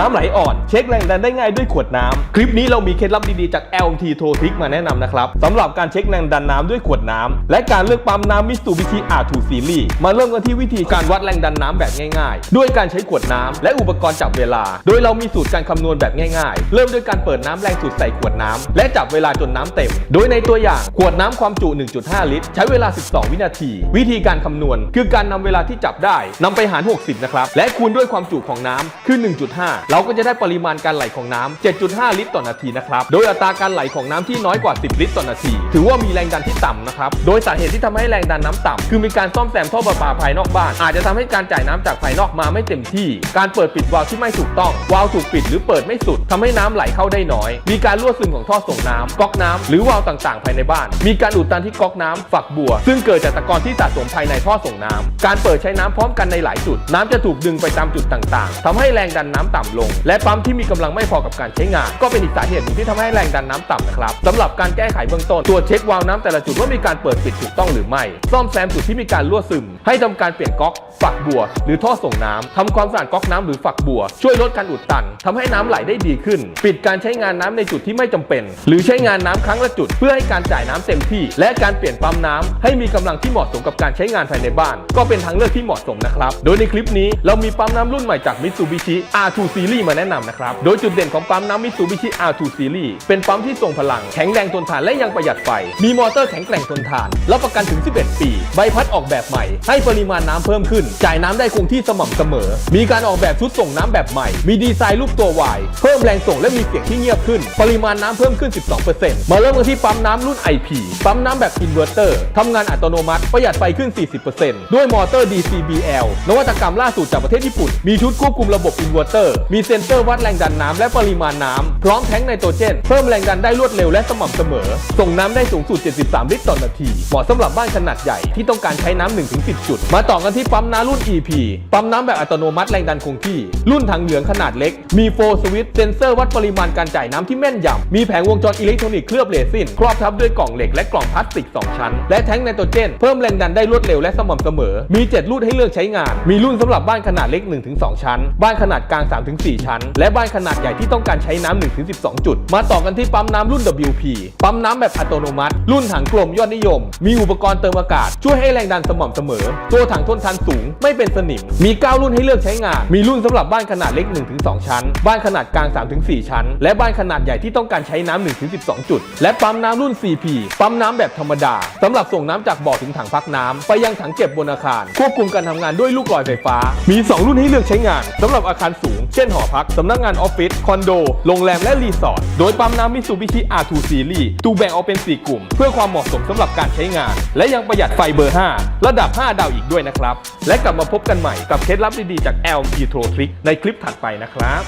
น้ำไหลอ่อน เช็คแรงดันได้ง่ายด้วยขวดน้ำ คลิปนี้เรามีเคล็ดลับดีๆจาก LT t o t i c มาแนะนำนะครับสำหรับการเช็คแรงดันน้ำด้วยขวดน้ำและการเลือกปั๊มน้ำ Mitsubishi R2 Series มาเริ่มกันที่วิธีการวัดแรงดันน้ำแบบง่ายๆ ด้วยการใช้ขวดน้ำและอุปกรณ์จับเวลา โดยเรามีสูตรการคำนวณแบบง่ายๆ เริ่มด้วยการเปิดน้ำแรงสุดใส่ขวดน้ำและจับเวลาจนน้ำเต็ม โดยในตัวอย่างขวดน้ำความจุ 1.5 ลิตร ใช้เวลา 12 วินาที วิธีการคำนวณ คือการนำเวลาที่จับได้นำไปหาร 60 นะครับ และคูณด้วยความจุของน้ำคือ 1.5เราก็จะได้ปริมาณการไหลของน้ำ7.5 ลิตรต่อนาทีนะครับ โดยอัตราการไหลของน้ำที่น้อยกว่า 10 ลิตรต่อนาที ถือว่ามีแรงดันที่ต่ำนะครับ โดยสาเหตุที่ทำให้แรงดันน้ำต่ำคือมีการซ่อมแซมท่อประปาภายนอกบ้าน อาจจะทำให้การจ่ายน้ำจากภายนอกมาไม่เต็มที่ การเปิดปิดวาล์วที่ไม่ถูกต้อง วาล์วถูกปิดหรือเปิดไม่สุดทำให้น้ำไหลเข้าได้น้อย มีการรั่วซึมของท่อส่งน้ำก๊อกน้ำหรือวาล์วต่างๆ ภายในบ้าน มีการอุดตันที่ก๊อกน้ำฝักบัว ซึ่งเกิดจากตะกอนที่สะสมภายในท่อส่งน้ำการเปิดใช้น้ำพร้อมกันในหลายจุด น้ำจะถูกดึงไปตามจุดต่างๆทำให้แรงดันน้ำต่ำลง และปั๊มที่มีกำลังไม่พอกับการใช้งาน ก็เป็นอีกสาเหตุหนึ่งที่ทำให้แรงดันน้ำต่ำนะครับสำหรับการแก้ไขเบื้องต้นตรวจเช็ควาล์วน้ำแต่ละจุดว่ามีการเปิดปิดถูกต้องหรือไม่ซ่อมแซมจุดที่มีการรั่วซึม ให้ทำการเปลี่ยนก๊อกฝักบัว หรือท่อส่งน้ำทำความสะอาดก๊อกน้ำหรือฝักบัว ช่วยลดการอุดตันทำให้น้ำไหลได้ดีขึ้น ปิดการใช้งานน้ำในจุดที่ไม่จำเป็น หรือใช้งานน้ำครั้งละจุด เพื่อให้การจ่ายน้ำเต็มที่ และการเปลี่ยนปั๊มน้ำให้มีกำลังที่เหมาะสมกับการใช้งานภายในบ้าน ก็เป็นทางเลือกที่เหมาะสมนะครับ โดยในคลิปนี้เรามีปั๊มน้ำรุ่นใหม่จาก Mitsubishi R2 Series มาแนะนำนะครับ โดยจุดเด่นของปั๊มน้ำ Mitsubishi R2 Series เป็นปั๊มที่ทรงพลัง แข็งแรงทนทานและยังประหยัดไฟ มีมอเตอร์แข็งแกร่งทนทาน รับประกันถึง 11 ปี ใบพัดออกแบบใหม่ ให้ปริมาณน้ำเพิ่มขึ้น จ่ายน้ำได้คงที่สม่ำเสมอ มีการออกแบบชุดส่งน้ำแบบใหม่ มีดีไซน์รูปตัว Y เพิ่มแรงส่งและมีเสียงที่เงียบขึ้น ปริมาณน้ำเพิ่มขึ้น 12%มาเริ่มกันที่ปั๊มน้ำรุ่น IP ปั๊มน้ำแบบอินเวอร์เตอร์ทำงานอัตโนมัติประหยัดไฟขึ้น 40%ด้วยมอเตอร์ DCBL นวัตกรรมล่าสุดจากประเทศญี่ปุ่น มีชุดควบคุมระบบอินเวอร์เตอร์มีเซ็นเซอร์วัดแรงดันน้ำและปริมาณน้ำพร้อมแท้งไนโตรเจน เพิ่มแรงดันได้รวดเร็วและสม่ำเสมอ ส่งน้ำได้สูงสุด 73 ลิตรต่อนาที เหมาะสำหรับบ้านขนาดใหญ่ที่ต้องการใช้น้ำ1-10 จุด มาต่อกันที่ปั๊มน้ำรุ่น EP ปั๊มน้ำแบบอัตโนมัติแรงดันคงที่ รุ่นถังเหลืองขนาดเล็ก มีโฟสวิตเซนเซอร์วัดปริมาณการจ่ายน้ำที่แม่นยำมีแผงวงจรอิเล็กทรอนิกส์เคลือบเรซินครอบทับด้วยกล่องเหล็กและกล่องพลาสติก 2 ชั้น และแท้งไนโตรเจน เพิ่มแรงดันได้รวดเร็วและสม่ำเสมอ มี 7 รุ่นให้เลือกใช้งาน มีรุ่นสำหรับบ้านขนาดเล็ก 1-2 ชั้น บ้านขนาดกลาง4 ชั้น และบ้านขนาดใหญ่ที่ต้องการใช้น้ำ1-12 จุด มาต่อกันที่ปั๊มน้ำรุ่น WP ปั๊มน้ำแบบอัตโนมัติ รุ่นถังกลมยอดนิยม มีอุปกรณ์เติมอากาศ ช่วยให้แรงดันสม่ำเสมอ ตัวถังทนทานสูง ไม่เป็นสนิม มี 9 รุ่นให้เลือกใช้งาน มีรุ่นสำหรับบ้านขนาดเล็ก 1-2 ชั้น บ้านขนาดกลาง 3-4 ชั้น และบ้านขนาดใหญ่ที่ต้องการใช้น้ำ1-12 จุด และปั๊มน้ำรุ่น CP ปั๊มน้ำแบบธรรมดาสำหรับส่งน้ำจากบ่อถึงถังพักน้ำไปยังถังเก็บบนอาคาร ควบคุมการทำงานด้วยลูกลอยไฟฟ้า มี 2 รุ่นให้เลือกใช้งานสำหรับอาคารสูง เช่นหอพัก สำนักงานออฟฟิศ คอนโด โรงแรมและรีสอร์ท โดยปั๊มน้ำมิสูบิชิอาทูซีรีถูกแบ่งออกเป็น 4 กลุ่ม เพื่อความเหมาะสมสำหรับการใช้งาน และยังประหยัดไฟเบอร์ 5 ระดับ 5 ดาวอีกด้วยนะครับ และกลับมาพบกันใหม่กับเคล็ดลับดีๆจาก LG Pro Trick ในคลิปถัดไปนะครับ